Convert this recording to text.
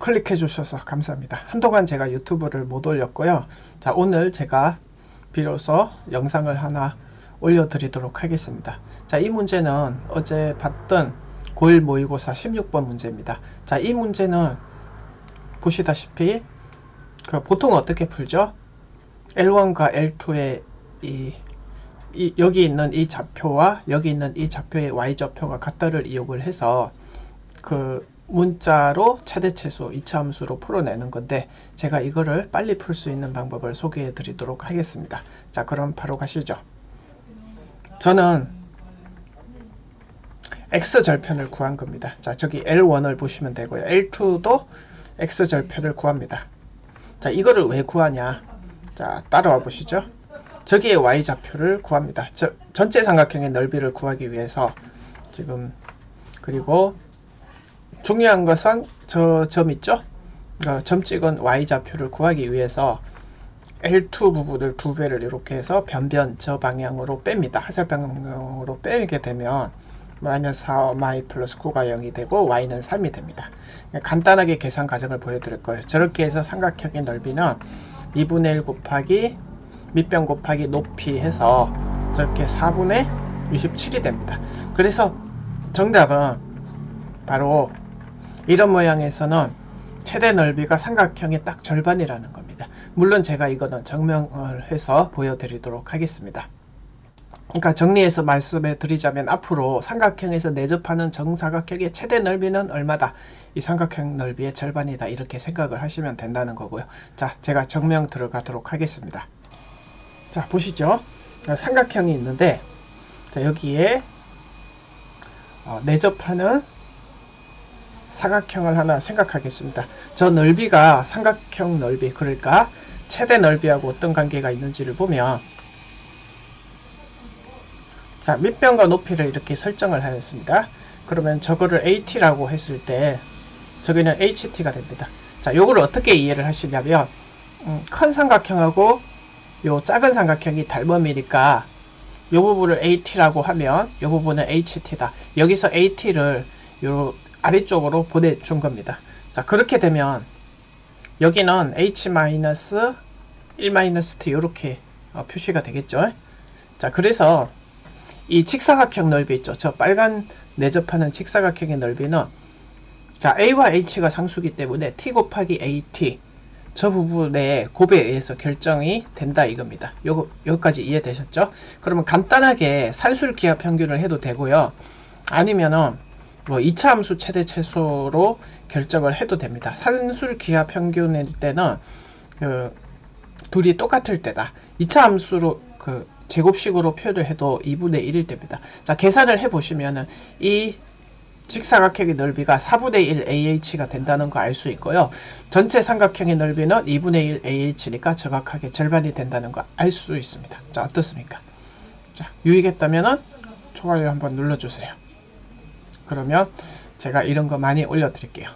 클릭해 주셔서 감사합니다. 한동안 제가 유튜브를 못 올렸고요. 자, 오늘 제가 비로소 영상을 하나 올려드리도록 하겠습니다. 자, 이 문제는 어제 봤던 9일 모의고사 16번 문제입니다. 자, 이 문제는 보시다시피 그 보통 어떻게 풀죠? L1과 L2의 이, 이 여기 있는 이 좌표와 여기 있는 이 좌표의 y 좌표가 같다를 이용을 해서 그 문자로 최대치수 이차함수로 풀어내는 건데 제가 이거를 빨리 풀 수 있는 방법을 소개해 드리도록 하겠습니다. 자 그럼 바로 가시죠. 저는 x절편을 구한 겁니다. 자 저기 L1을 보시면 되고요. L2도 x절편을 구합니다. 자 이거를 왜 구하냐 자 따라와 보시죠. 저기의 y좌표를 구합니다. 저, 전체 삼각형의 넓이를 구하기 위해서 지금 그리고 중요한 것은 저 점 있죠? 어, 점 찍은 y좌표를 구하기 위해서 L2 부분을 두 배를 이렇게 해서 변변 저 방향으로 뺍니다. 하살 방향으로 빼게 되면 마이너스 4 y 플러스 9가 0이 되고 y는 3이 됩니다. 간단하게 계산 과정을 보여드릴 거예요. 저렇게 해서 삼각형의 넓이는 2분의 1 곱하기 밑변 곱하기 높이 해서 저렇게 4분의 27이 됩니다. 그래서 정답은 바로 이런 모양에서는 최대 넓이가 삼각형의 딱 절반이라는 겁니다. 물론 제가 이거는 증명을 해서 보여드리도록 하겠습니다. 그러니까 정리해서 말씀해 드리자면 앞으로 삼각형에서 내접하는 정사각형의 최대 넓이는 얼마다? 이 삼각형 넓이의 절반이다. 이렇게 생각을 하시면 된다는 거고요. 자, 제가 증명 들어가도록 하겠습니다. 자, 보시죠. 삼각형이 있는데 자, 여기에 어, 내접하는 사각형을 하나 생각하겠습니다. 저 넓이가 삼각형 넓이 그러니까 최대 넓이하고 어떤 관계가 있는지를 보면 자 밑변과 높이를 이렇게 설정을 하였습니다. 그러면 저거를 AT라고 했을 때 저기는 HT가 됩니다. 자 요거를 어떻게 이해를 하시냐면 음, 큰 삼각형하고 요 작은 삼각형이 닮음이니까 요 부분을 AT라고 하면 요 부분은 HT다. 여기서 AT를 요 아래쪽으로 보내준 겁니다. 자 그렇게 되면 여기는 H-1-T 이렇게 어, 표시가 되겠죠. 자 그래서 이 직사각형 넓이 있죠. 저 빨간 내접하는 직사각형의 넓이는 자 A와 H가 상수기 때문에 T 곱하기 AT 저 부분의 곱에 의해서 결정이 된다 이겁니다. 요거 여기까지 이해되셨죠? 그러면 간단하게 산술 기하 평균을 해도 되고요. 아니면은 뭐 2차 함수 최대 최소로 결정을 해도 됩니다. 산술 기하 평균일 때는 그 둘이 똑같을 때다. 2차 함수로 그 제곱식으로 표현을 해도 2분의 1일 때입니다. 자, 계산을 해 보시면은 이 직사각형의 넓이가 4분의 1 AH가 된다는 거 알 수 있고요. 전체 삼각형의 넓이는 2분의 1 AH니까 정확하게 절반이 된다는 거 알 수 있습니다. 자, 어떻습니까? 자, 유익했다면은 좋아요 한번 눌러주세요. 그러면 제가 이런 거 많이 올려 드릴게요.